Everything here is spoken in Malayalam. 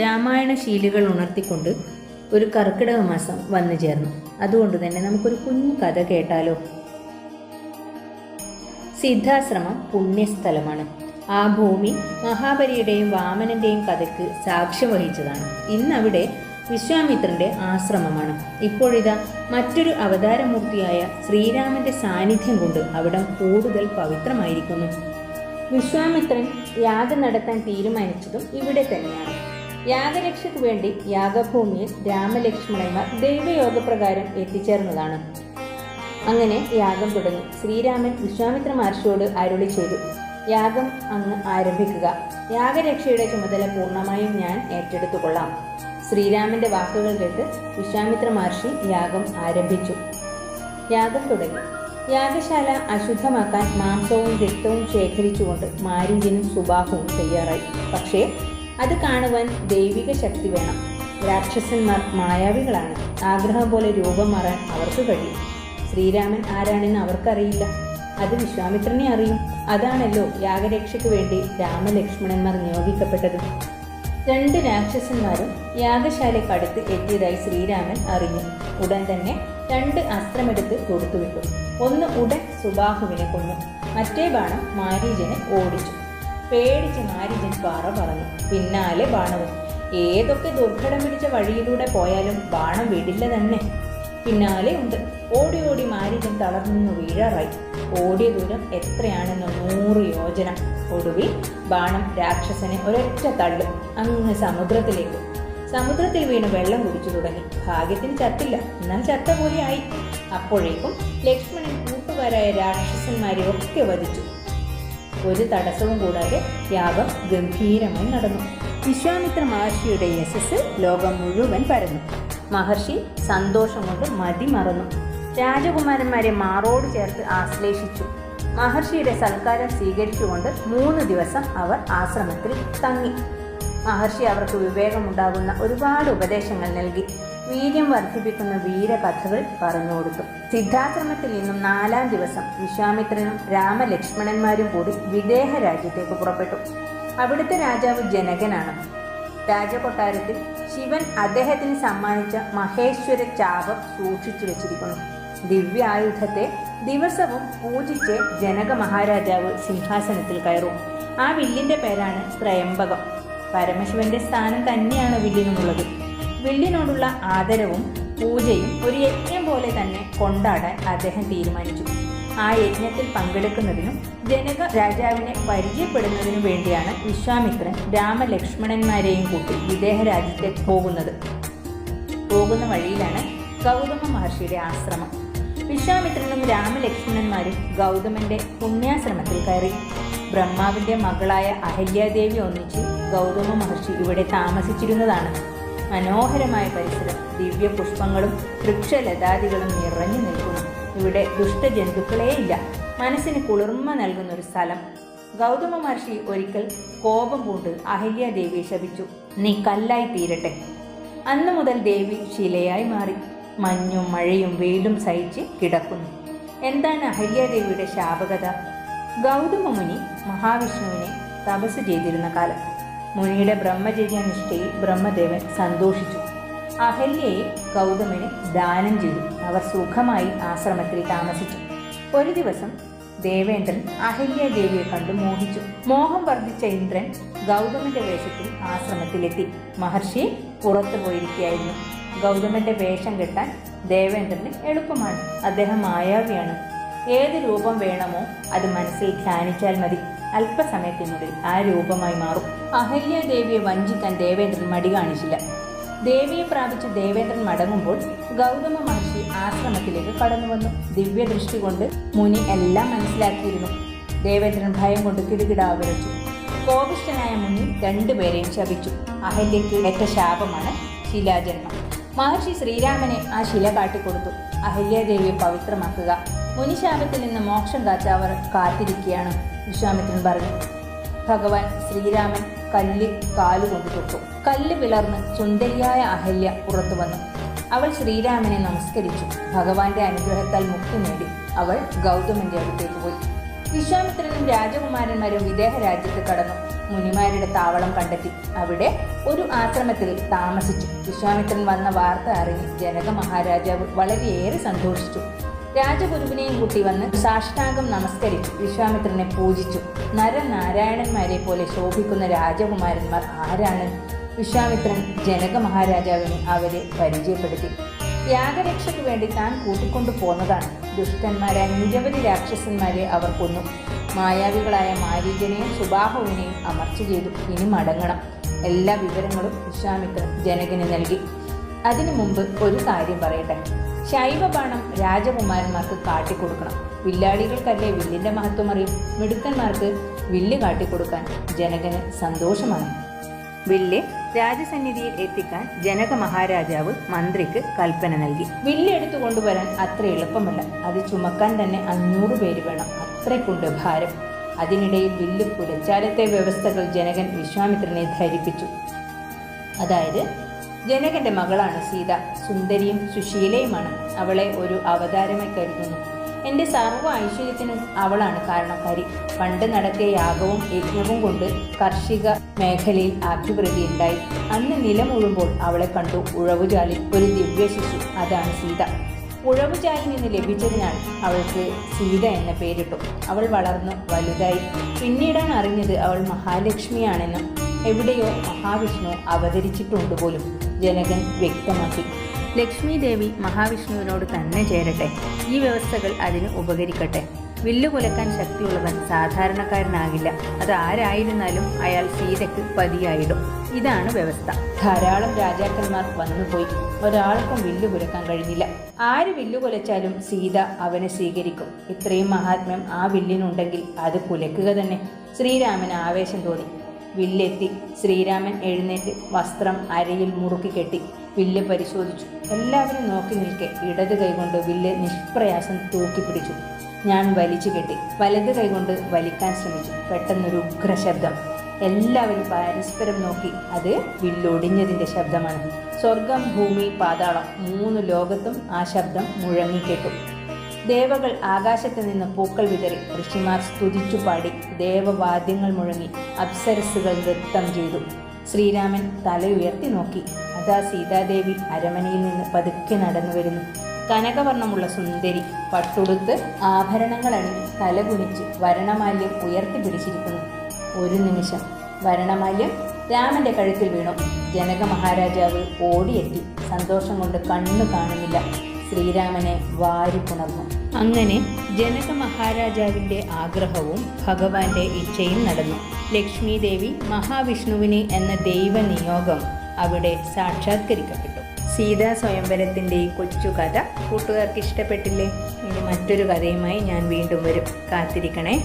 രാമായണ ശീലുകൾ ഉണർത്തിക്കൊണ്ട് ഒരു കർക്കിടക മാസം വന്നു ചേർന്നു. അതുകൊണ്ട് തന്നെ നമുക്കൊരു കുഞ്ഞു കഥ കേട്ടാലോ? സിദ്ധാശ്രമം പുണ്യസ്ഥലമാണ്. ആ ഭൂമി മഹാബലിയുടെയും വാമനന്റെയും കഥയ്ക്ക് സാക്ഷ്യം വഹിച്ചതാണ്. ഇന്നവിടെ വിശ്വാമിത്രന്റെ ആശ്രമമാണ്. ഇപ്പോഴിതാ മറ്റൊരു അവതാരമൂർത്തിയായ ശ്രീരാമന്റെ സാന്നിധ്യം കൊണ്ട് അവിടം കൂടുതൽ പവിത്രമായിരിക്കുന്നു. വിശ്വാമിത്രൻ യാഗം നടത്താൻ തീരുമാനിച്ചതും ഇവിടെ തന്നെയാണ്. യാഗരക്ഷയ്ക്ക് വേണ്ടി യാഗഭൂമിയിൽ രാമലക്ഷ്മണന്മാർ ദൈവയോഗപ്രകാരം എത്തിച്ചേർന്നതാണ്. അങ്ങനെ യാഗം തുടങ്ങി. ശ്രീരാമൻ വിശ്വാമിത്ര മഹർഷിയോട് അരുളി ചെയ്തു. യാഗം അങ്ങ് ആരംഭിക്കുക. യാഗരക്ഷയുടെ ചുമതല പൂർണമായും ഞാൻ ഏറ്റെടുത്തുകൊള്ളാം. ശ്രീരാമന്റെ വാക്കുകൾ കേട്ട് വിശ്വാമിത്ര മഹർഷി യാഗം ആരംഭിച്ചു. യാഗം തുടങ്ങി. യാഗശാല അശുദ്ധമാക്കാൻ മാംസവും രക്തവും ശേഖരിച്ചുകൊണ്ട് മാരിഞ്ചിനും സുബാഹുവും തയ്യാറായി. പക്ഷേ അത് കാണുവാൻ ദൈവിക ശക്തി വേണം. രാക്ഷസന്മാർ മായാവികളാണ്. ആഗ്രഹം പോലെ രൂപം മാറാൻ അവർക്ക് കഴിയും. ശ്രീരാമൻ ആരാണെന്ന് അവർക്കറിയില്ല. അത് വിശ്വാമിത്രനെ അറിയും. അതാണല്ലോ യാഗരക്ഷയ്ക്ക് വേണ്ടി രാമലക്ഷ്മണന്മാർ നിയോഗിക്കപ്പെട്ടത്. രണ്ട് രാക്ഷസന്മാരും യാഗശാലയ്ക്കടുത്ത് എത്തിയതായി ശ്രീരാമൻ അറിഞ്ഞു. ഉടൻ തന്നെ രണ്ട് അസ്ത്രമെടുത്ത് കൊടുത്തുവിട്ടു. ഒന്ന് ഉടൻ സുബാഹുവിനെ കൊന്നു. മറ്റേ ബാണം മാരീജനെ ഓടിച്ചു. പേടിച്ച് നാരിജൻ പാറ പറഞ്ഞു. പിന്നാലെ ബാണവും ഏതൊക്കെ ദുർഘടം പിടിച്ച വഴിയിലൂടെ പോയാലും ബാണം വിടില്ല തന്നെ. പിന്നാലെ ഉണ്ട്. ഓടി ഓടി മാരിജൻ തളർന്നു വീഴാറായി. ഓടിയ ദൂരം എത്രയാണെന്ന് നൂറ് യോജന. ഒടുവിൽ ബാണം രാക്ഷസനെ ഒരൊറ്റ തള്ളു അങ്ങ് സമുദ്രത്തിലേക്ക്. സമുദ്രത്തിൽ വീണ് വെള്ളം കുടിച്ചു തുടങ്ങി. ഭാഗ്യത്തിന് ചത്തില്ല. എന്നാൽ ചത്ത പോലെയായി. അപ്പോഴേക്കും ലക്ഷ്മണൻ കൂട്ടുകാരായ രാക്ഷസന്മാരെ ഒക്കെ വധിച്ചു. ഒരു തടസ്സവും കൂടാതെ യാഗം ഗംഭീരമായി നടന്നു. വിശ്വാമിത്ര മഹർഷിയുടെ യശസ് ലോകം മുഴുവൻ പരന്നു. മഹർഷി സന്തോഷം കൊണ്ട് മതി മറന്നു. രാജകുമാരന്മാരെ മാറോട് ചേർത്ത് ആശ്ലേഷിച്ചു. മഹർഷിയുടെ സൽക്കാരം സ്വീകരിച്ചുകൊണ്ട് മൂന്ന് ദിവസം അവർ ആശ്രമത്തിൽ തങ്ങി. മഹർഷി അവർക്ക് വിവേകമുണ്ടാകുന്ന ഒരുപാട് ഉപദേശങ്ങൾ നൽകി. വീര്യം വർദ്ധിപ്പിക്കുന്ന വീരകഥകൾ പറഞ്ഞു കൊടുത്തു. സിദ്ധാശ്രമത്തിൽ നിന്നും നാലാം ദിവസം വിശ്വാമിത്രനും രാമലക്ഷ്മണന്മാരും കൂടി വിദേഹ രാജ്യത്തേക്ക് പുറപ്പെട്ടു. അവിടുത്തെ രാജാവ് ജനകനാണ്. രാജകൊട്ടാരത്തിൽ ശിവൻ അദ്ദേഹത്തിന് സമ്മാനിച്ച മഹേശ്വര ചാപം സൂക്ഷിച്ചു വെച്ചിരിക്കുന്നു. ദിവ്യായുധത്തെ ദിവസവും പൂജിച്ച് ജനക മഹാരാജാവ് സിംഹാസനത്തിൽ കയറും. ആ വില്ലിന്റെ പേരാണ് ത്രയംബകം. പരമശിവന്റെ സ്ഥാനം തന്നെയാണ് വില്ലിനുമുള്ളത് വില്ലിനോടുള്ള ആദരവും പൂജയും ഒരു യജ്ഞം പോലെ തന്നെ കൊണ്ടാടാൻ അദ്ദേഹം തീരുമാനിച്ചു. ആ യജ്ഞത്തിൽ പങ്കെടുക്കുന്നതിനും ജനക രാജാവിനെ പരിചയപ്പെടുന്നതിനും വേണ്ടിയാണ് വിശ്വാമിത്രൻ രാമലക്ഷ്മണന്മാരെയും കൂട്ടി വിദേഹ രാജ്യത്തേക്ക് പോകുന്നത്. പോകുന്ന വഴിയിലാണ് ഗൗതമ മഹർഷിയുടെ ആശ്രമം. വിശ്വാമിത്രനും രാമലക്ഷ്മണന്മാരും ഗൗതമന്റെ പുണ്യാശ്രമത്തിൽ കയറി. ബ്രഹ്മാവിന്റെ മകളായ അഹല്യാദേവി ഒന്നിച്ച് ഗൗതമ മഹർഷി ഇവിടെ താമസിച്ചിരുന്നതാണ്. മനോഹരമായ പരിസരം ദിവ്യ പുഷ്പങ്ങളും വൃക്ഷലതാദികളും നിറഞ്ഞു നിൽക്കുന്നു. ഇവിടെ ദുഷ്ടജന്തുക്കളേയില്ല. മനസ്സിന് കുളിർമ നൽകുന്ന ഒരു സ്ഥലം. ഗൗതമ മഹർഷി ഒരിക്കൽ കോപം പൂണ്ട് അഹല്യാദേവിയെ ശപിച്ചു. നീ കല്ലായി തീരട്ടെ. അന്നു മുതൽ ദേവി ശിലയായി മാറി. മഞ്ഞും മഴയും വെയിലും സഹിച്ച് കിടക്കുന്നു. എന്താണ് അഹല്യാദേവിയുടെ ശാപകഥ? ഗൗതമ മുനി മഹാവിഷ്ണുവിനെ തപസ് ചെയ്തിരുന്ന കാലം. മുനിയുടെ ബ്രഹ്മചര്യനിഷ്ഠയിൽ ബ്രഹ്മദേവൻ സന്തോഷിച്ചു. അഹല്യയെ ഗൗതമന് ദാനം ചെയ്തു. അവർ സുഖമായി ആശ്രമത്തിൽ താമസിച്ചു. ഒരു ദിവസം ദേവേന്ദ്രൻ അഹല്യാദേവിയെ കണ്ടു മോഹിച്ചു. മോഹം വർദ്ധിച്ച ഇന്ദ്രൻ ഗൗതമന്റെ വേഷത്തിൽ ആശ്രമത്തിലെത്തി. മഹർഷി പുറത്തു പോയിരിക്കുകയായിരുന്നു. ഗൗതമന്റെ വേഷം കെട്ടാൻ ദേവേന്ദ്രന് എളുപ്പമാണ്. അദ്ദേഹം മായാവിയാണ്. ഏത് രൂപം വേണമോ അത് മനസ്സിൽ ധ്യാനിച്ചാൽ മതി. അല്പസമയത്തിനുള്ളിൽ ആ രൂപമായി മാറും. അഹല്യാദേവിയെ വഞ്ചിക്കാൻ ദേവേന്ദ്രൻ മടി കാണിച്ചില്ല. ദേവിയെ പ്രാപിച്ച് ദേവേന്ദ്രൻ മടങ്ങുമ്പോൾ ഗൗതമ മഹർഷി ആശ്രമത്തിലേക്ക് കടന്നു വന്നു ദിവ്യദൃഷ്ടി കൊണ്ട് മുനി എല്ലാം മനസ്സിലാക്കിയിരുന്നു. ദേവേന്ദ്രൻ ഭയം കൊണ്ട് കിടുകിടാ വിറച്ചു കോപിഷ്ഠനായ മുനി രണ്ടുപേരെയും ശപിച്ചു. അഹല്യയ്ക്ക് ഏറ്റ ശാപമാണ് ശിലാജന്മം. മഹർഷി ശ്രീരാമനെ ആ ശില കാട്ടിക്കൊടുത്തു. അഹല്യാദേവിയെ പവിത്രമാക്കുക. മുനിശാപത്തിൽ നിന്ന് മോക്ഷം കാത്ത അവർ കാത്തിരിക്കുകയാണ് വിശ്വാമിത്രൻ പറഞ്ഞു. ഭഗവാൻ ശ്രീരാമൻ കല്ല് കാലുകൊണ്ട് തൊട്ടു. കല്ല് പിളർന്ന് സുന്ദരിയായ അഹല്യ പുറത്തു വന്നു. അവൾ ശ്രീരാമനെ നമസ്കരിച്ചു. ഭഗവാന്റെ അനുഗ്രഹത്താൽ മുക്തി നേടി. അവൾ ഗൗതമന്റെ അടുത്തേക്ക് പോയി. വിശ്വാമിത്രനും രാജകുമാരന്മാരും വിദേഹ രാജ്യത്ത് കടന്നു. മുനിമാരുടെ താവളം കണ്ടെത്തി. അവിടെ ഒരു ആശ്രമത്തിൽ താമസിച്ചു. വിശ്വാമിത്രൻ വന്ന വാർത്ത അറിഞ്ഞ് ജനക മഹാരാജാവ് വളരെയേറെ സന്തോഷിച്ചു. രാജഗുരുവിനെയും കൂട്ടി വന്ന് സാഷ്ടാംഗം നമസ്കരിച്ചു. വിശ്വാമിത്രനെ പൂജിച്ചു. നരനാരായണന്മാരെ പോലെ ശോഭിക്കുന്ന രാജകുമാരന്മാർ ആരാണ്? വിശ്വാമിത്രൻ ജനക മഹാരാജാവിനെ അവരെ പരിചയപ്പെടുത്തി. യാഗരക്ഷയ്ക്ക് വേണ്ടി താൻ കൂട്ടിക്കൊണ്ടു പോന്നതാണ്. ദുഷ്ടന്മാരായ നിരവധി രാക്ഷസന്മാരെ അവർ കൊന്നു. മായാവികളായ മാരീജനെയും സുബാഹുവിനെയും അമർച്ച ചെയ്തു. ഇനി മടങ്ങണം. എല്ലാ വിവരങ്ങളും വിശ്വാമിത്രൻ ജനകന് നൽകി. അതിനു മുമ്പ് ഒരു കാര്യം പറയട്ടെ. ശൈവബാണം രാജകുമാരന്മാർക്ക് കാട്ടിക്കൊടുക്കണം. വില്ലാളികൾക്കല്ലേ വില്ലിന്റെ മഹത്വം അറിയും? മിടുക്കന്മാർക്ക് വില്ല് കാട്ടിക്കൊടുക്കാൻ ജനകന് സന്തോഷമാണ്. വില്ല് രാജസന്നിധിയിൽ എത്തിക്കാൻ ജനക മഹാരാജാവ് മന്ത്രിക്ക് കൽപ്പന നൽകി. വില്ല് എടുത്തു കൊണ്ടുവരാൻ അത്ര എളുപ്പമല്ല. അത് ചുമക്കാൻ തന്നെ അഞ്ഞൂറ് പേര് വേണം. അത്രയ്ക്കുണ്ട് ഭാരം. അതിനിടയിൽ വില്ല് പുലച്ചാലത്തെ വ്യവസ്ഥകൾ ജനകൻ വിശ്വാമിത്രനെ ധരിപ്പിച്ചു. അതായത് ജനകന്റെ മകളാണ് സീത. സുന്ദരിയും സുശീലയുമാണ്. അവളെ ഒരു അവതാരമായി കരുതുന്നു. എന്റെ സർവ ഐശ്വര്യത്തിനും അവളാണ് കാരണക്കാരി പണ്ട് നടത്തിയ യാഗവും യജ്ഞവും കൊണ്ട് കർഷിക മേഖലയിൽ ഉണ്ടായി. അന്ന് നിലമുഴുമ്പോൾ അവളെ കണ്ടു ഉഴവുചാലി ഒരു ദിവ്യ ശിശു. അതാണ് സീത. ഉഴവുചാലിൽ നിന്ന് ലഭിച്ചതിനാൽ അവൾക്ക് സീത എന്ന പേരിട്ടു. അവൾ വളർന്നു വലുതായി. പിന്നീടാണ് അറിഞ്ഞത് അവൾ മഹാലക്ഷ്മിയാണെന്നും എവിടെയോ മഹാവിഷ്ണു അവതരിച്ചിട്ടുണ്ട് പോലും ജനകൻ വ്യക്തമാക്കി. ലക്ഷ്മി ദേവി മഹാവിഷ്ണുവിനോട് തന്നെ ചേരട്ടെ. ഈ വ്യവസ്ഥകൾ അതിന് ഉപകരിക്കട്ടെ. വില്ലു കുലക്കാൻ ശക്തിയുള്ളവൻ സാധാരണക്കാരനാകില്ല. അത് ആരായിരുന്നാലും അയാൾ സീതയ്ക്ക് പതിയായിടും. ഇതാണ് വ്യവസ്ഥ. ധാരാളം രാജാക്കന്മാർ വന്നുപോയി. ഒരാൾക്കും വില്ലു കുലക്കാൻ കഴിഞ്ഞില്ല. ആര് വില്ലു കുലച്ചാലും സീത അവനെ സ്വീകരിക്കും. ഇത്രയും മഹാത്മ്യം ആ വില്ലിനുണ്ടെങ്കിൽ അത് കുലക്കുക തന്നെ. ശ്രീരാമന് ആവേശം തോന്നി. വില്ലെത്തി. ശ്രീരാമൻ എഴുന്നേറ്റ് വസ്ത്രം അരയിൽ മുറുക്കി കെട്ടി. വില്ല് പരിശോധിച്ചു. എല്ലാവരും നോക്കി നിൽക്കെ. ഇടത് കൈകൊണ്ട് വില്ല് നിഷ്പ്രയാസം തൂക്കിപ്പിടിച്ചു. ഞാൻ വലിച്ചു കെട്ടി. വലത് കൈകൊണ്ട് വലിക്കാൻ ശ്രമിച്ചു. പെട്ടെന്നൊരു ഉഗ്രശബ്ദം. എല്ലാവരും പരസ്പരം നോക്കി. അത് വില്ലൊടിഞ്ഞതിന്റെ ശബ്ദമാണ്. സ്വർഗം ഭൂമി പാതാളം. മൂന്ന് ലോകത്തും ആ ശബ്ദം മുഴങ്ങിക്കേട്ടു ദേവകൾ ആകാശത്ത് നിന്ന് പൂക്കൾ വിതറി. ഋഷിമാർ സ്തുതിച്ചു പാടി. ദേവവാദ്യങ്ങൾ മുഴങ്ങി അപ്സരസ്സുകൾ നൃത്തം ചെയ്തു. ശ്രീരാമൻ തലയുയർത്തി നോക്കി. അതാ സീതാദേവി അരമനയിൽ നിന്ന് പതുക്കെ നടന്നു വരുന്നു. കനകവർണമുള്ള സുന്ദരി പട്ടുടുത്ത് ആഭരണങ്ങൾ അണിഞ്ഞ് തലകുനിച്ച് വരണമാല്യം ഉയർത്തി പിടിച്ചിരിക്കുന്നു. ഒരു നിമിഷം. വരണമാല്യം രാമന്റെ കഴുത്തിൽ വീണു. ജനക മഹാരാജാവ് ഓടിയെത്തി. സന്തോഷം കൊണ്ട് കണ്ണു കാണുന്നില്ല. ശ്രീരാമനെ വാരിപ്പുണർന്നു അങ്ങനെ ജനക മഹാരാജാവിന്റെ ആഗ്രഹവും ഭഗവാന്റെ ഇച്ഛയും നടന്നു. ലക്ഷ്മി ദേവി മഹാവിഷ്ണുവിന് എന്ന ദൈവ നിയോഗം അവിടെ സാക്ഷാത്കരിക്കപ്പെട്ടു. സീതാ സ്വയംവരത്തിന്റെ ഈ കൊച്ചു കഥ കൂട്ടുകാർക്ക് ഇഷ്ടപ്പെട്ടില്ലേ? ഇനി മറ്റൊരു കഥയുമായി ഞാൻ വീണ്ടും വരും. കാത്തിരിക്കണേ.